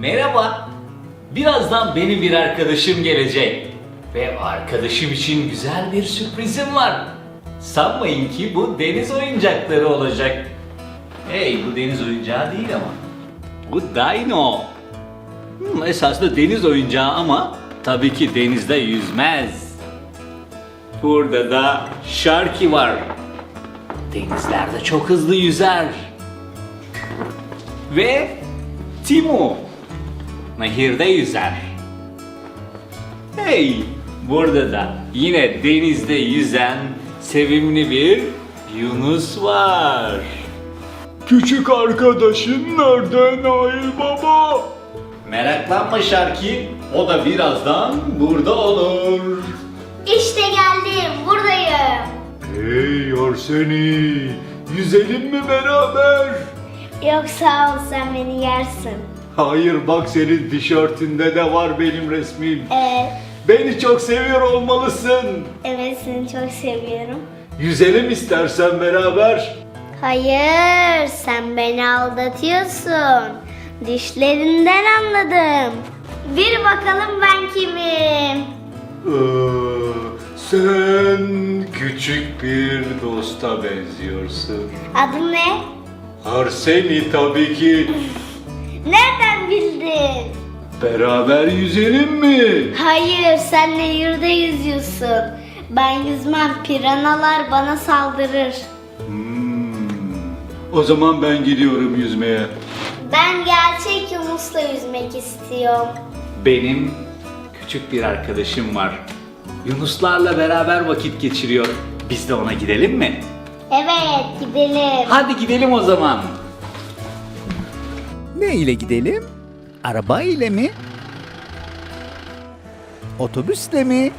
Merhaba. Birazdan benim bir arkadaşım gelecek. Ve arkadaşım için güzel bir sürprizim var. Sanmayın ki bu deniz oyuncakları olacak. Hey bu deniz oyuncağı değil ama. Bu dino. Hmm, esasında deniz oyuncağı ama tabii ki denizde yüzmez. Burada da Sharky var. Denizlerde çok hızlı yüzer. Ve Timo nehirde yüzer. Hey, burada da yine denizde yüzen sevimli bir Yunus var. Küçük arkadaşın nerede Nail Baba? Meraklanma Şarki, o da birazdan burada olur. İşte geldim, buradayım. Hey Arseni, yüzelim mi beraber? Yok sağ ol sen beni yersin. Hayır bak senin tişörtünde de var benim resmim. Evet, Beni çok seviyor olmalısın. evet seni çok seviyorum. Yüzelim istersen beraber. Hayır, sen beni aldatıyorsun. Dişlerinden anladım. Bir bakalım ben kimim? Ee, sen küçük bir dosta benziyorsun. Adın ne? Arseni tabii ki. Nereden bildin? Beraber yüzelim mi? Hayır, sen nehirde yüzüyorsun. Ben yüzmem, piranalar bana saldırır. Hmm. O zaman ben gidiyorum yüzmeye. Ben gerçek Yunus'la yüzmek istiyorum. Benim küçük bir arkadaşım var. Yunuslarla beraber vakit geçiriyor. Biz de ona gidelim mi? Evet, gidelim. Hadi gidelim o zaman. Ne ile gidelim? Araba ile mi? Otobüsle mi?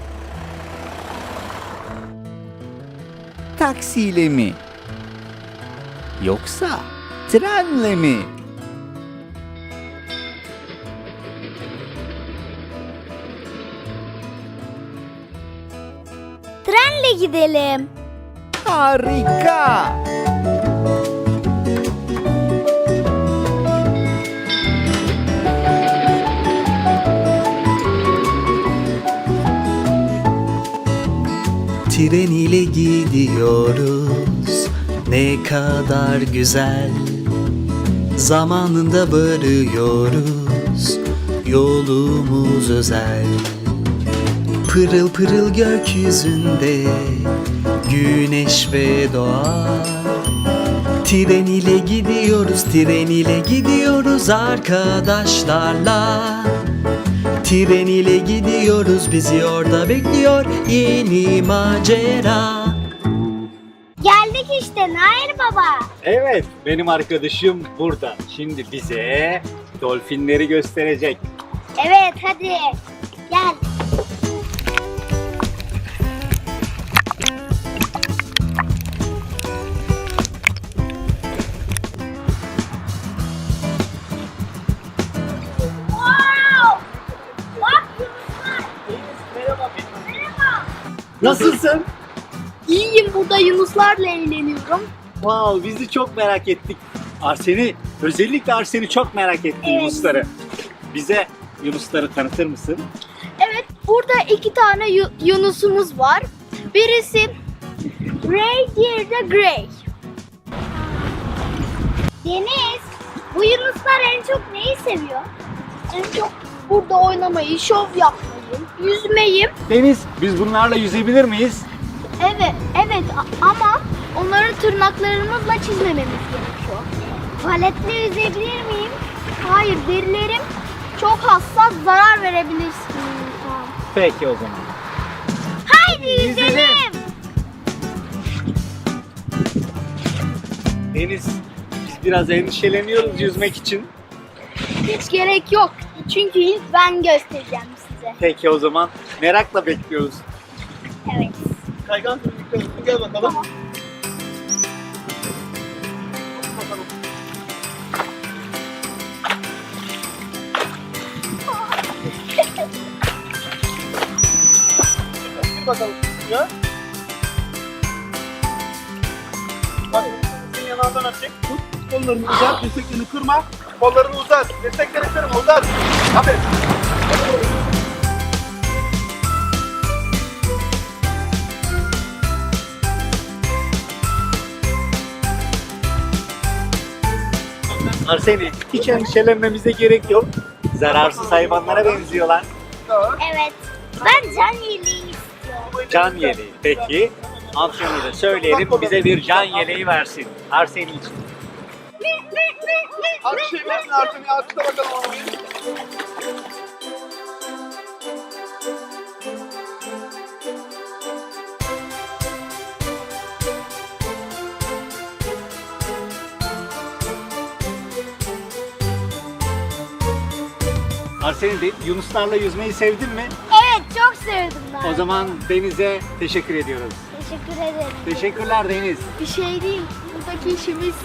Taksiyle mi? Yoksa trenle mi? Trenle gidelim. Harika! Tren ile gidiyoruz. Ne kadar güzel. Zamanında varıyoruz. Yolumuz özel. Pırıl pırıl gökyüzünde güneş ve doğa. Tren ile gidiyoruz, tren ile gidiyoruz arkadaşlarla Tren ile gidiyoruz, bizi orada bekliyor yeni macera Geldik işte Nair Baba. Evet, benim arkadaşım burada. Şimdi bize dolfinleri gösterecek. Evet hadi gel. Nasılsın? İyiyim burada Yunuslarla eğleniyorum. Wow, bizi çok merak ettik. Arseni, özellikle Arseni çok merak ettim Evet. Yunusları. Bize Yunusları tanıtır mısın? Evet burada iki tane Yu- Yunus'umuz var. Birisi Ray, diğeri de Gray. Deniz, bu Yunuslar en çok neyi seviyor? En çok burada oynamayı, şov yapmayı, yüzmeyi. Deniz, biz bunlarla yüzebilir miyiz? Evet, evet ama onları tırnaklarımızla çizmememiz gerekiyor. Paletle yüzebilir miyim? Hayır, derilerim çok hassas, zarar verebilirsin. Peki o zaman. Haydi yüzelim. Deniz, biz biraz endişeleniyoruz yüzmek için. Hiç gerek yok. Çünkü ilk ben göstereceğim size. Peki o zaman merakla bekliyoruz. Evet. Kaygan gel bakalım. Gel bakalım ya. Bak, senin yanağından atacak. Tut, kollarını uzat, dirseklerini kırma. Kollarını uzat. Destekler isterim uzat. Tabii. Arseni hiç endişelenmemize gerek yok. Zararsız hayvanlara benziyorlar. Evet. Ben can yeleği istiyorum. Can yeleği. Peki antrenöre söyleyelim bize bir can yeleği versin. Arseni için. Alkışlayabilirsin Arsen'i. Alkışla bakalım onu. Arseni de Yunuslarla yüzmeyi sevdin mi? Evet çok sevdim ben. O zaman Deniz'e teşekkür ediyoruz. Teşekkür ederim. Teşekkürler Deniz. Bir şey değil. Buradaki işimiz